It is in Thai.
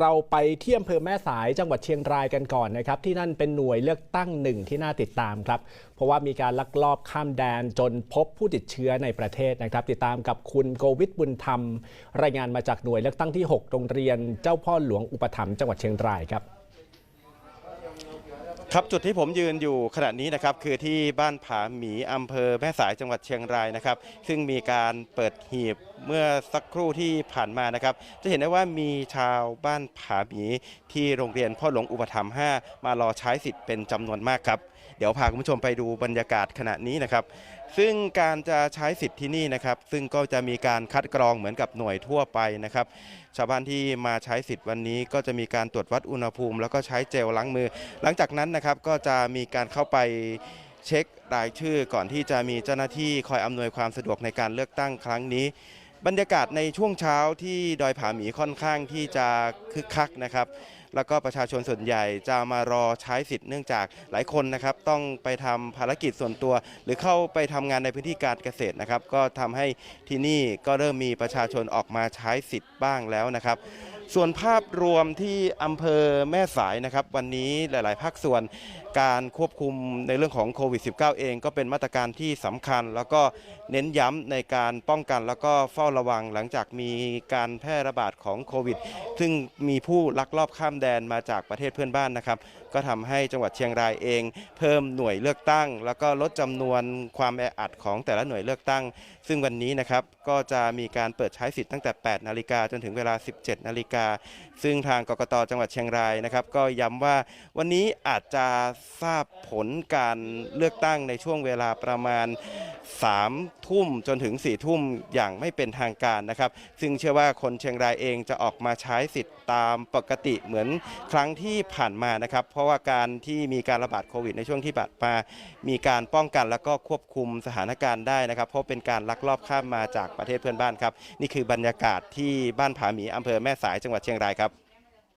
เราไปที่อำเภอแม่สายจังหวัดเชียงรายกันก่อนนะครับ ที่นั่นเป็นหน่วยเลือกตั้งหนึ่งที่น่าติดตามครับ เพราะว่ามีการลักลอบข้ามแดนจนพบผู้ติดเชื้อในประเทศนะครับ ติดตามกับคุณโกวิทบุญธรรม รายงานมาจากหน่วยเลือกตั้งที่ 6 โรงเรียนเจ้าพ่อหลวงอุปถัมภ์จังหวัดเชียงรายครับ ครับจุดที่ผมยืนอยู่ขณะนี้นะครับคือที่บ้านผาหมีอำเภอแม่สายจังหวัดเชียงรายนะครับ ซึ่งมีการเปิดหีบเมื่อสักครู่ที่ผ่านมานะครับ จะเห็นได้ว่ามีชาวบ้านผาหมีที่โรงเรียนพ่อหลวงอุปถัมภ์5มารอใช้สิทธิ์เป็นจำนวนมากครับ เดี๋ยวพาคุณผู้ชมไปดูบรรยากาศขณะนี้นะครับ ซึ่งการจะใช้สิทธิ์ที่นี่นะครับ ซึ่งก็จะมีการคัดกรองเหมือนกับหน่วยทั่วไปนะครับ ชาวบ้านที่มาใช้สิทธิ์วันนี้ก็จะมีการตรวจวัดอุณหภูมิ แล้วก็ใช้เจลล้างมือ หลังจากนั้นนะครับก็จะมีการเข้าไปเช็ครายชื่อ ก่อนที่จะมีเจ้าหน้าที่คอยอำนวยความสะดวกในการเลือกตั้งครั้งนี้ บรรยากาศในช่วงเช้าที่ดอยผาหมีค่อนข้างที่จะคึกคักนะครับ แล้วก็ประชาชนส่วนใหญ่จะมารอใช้สิทธิ์เนื่องจากหลายคนนะครับ ต้องไปทำภารกิจส่วนตัว หรือเข้าไปทำงานในพื้นที่การเกษตรนะครับ ก็ทำให้ที่นี่ก็เริ่มมีประชาชนออกมาใช้สิทธิ์บ้างแล้วนะครับ ส่วนภาพรวมที่อำเภอแม่สายนะครับ วันนี้หลาย ๆ ภาคส่วนการควบคุมในเรื่องของโควิด -19 เองก็เป็นมาตรการที่สำคัญ แล้วก็เน้นย้ำในการป้องกันแล้วก็เฝ้าระวังหลังจากมีการแพร่ระบาดของโควิด ซึ่งมีผู้ลักลอบข้ามแดนมาจากประเทศเพื่อนบ้านนะครับ ก็ทำให้จังหวัดเชียงรายเอง เพิ่มหน่วยเลือกตั้ง แล้วก็ลดจำนวนความแออัดของแต่ละหน่วยเลือกตั้ง ซึ่งวันนี้นะครับก็จะมีการเปิดใช้สิทธิ์ตั้งแต่ 8 นาฬิกาจนถึงเวลา 17 นาฬิกาซึ่งทางกกตจังหวัดเชียงรายนะครับ ก็ย้ำว่าวันนี้อาจจะทราบผลการเลือกตั้งในช่วงเวลาประมาณ3ทุ่มจนถึง4ทุ่มอย่างไม่เป็นทางการนะครับ ซึ่งเชื่อว่าคนเชียงรายเองจะออกมาใช้สิทธิ์ตามปกติเหมือนครั้งที่ผ่านมานะครับ เพราะว่าการที่มีการระบาดโควิดในช่วงที่ผ่านมามีการป้องกันแล้วก็ควบคุมสถานการณ์ได้นะครับ เพราะเป็นการลักลอบข้ามมาจากประเทศเพื่อนบ้านครับ นี่คือบรรยากาศที่บ้านผาหมีอำเภอแม่สายจังหวัดเชียงรายครับ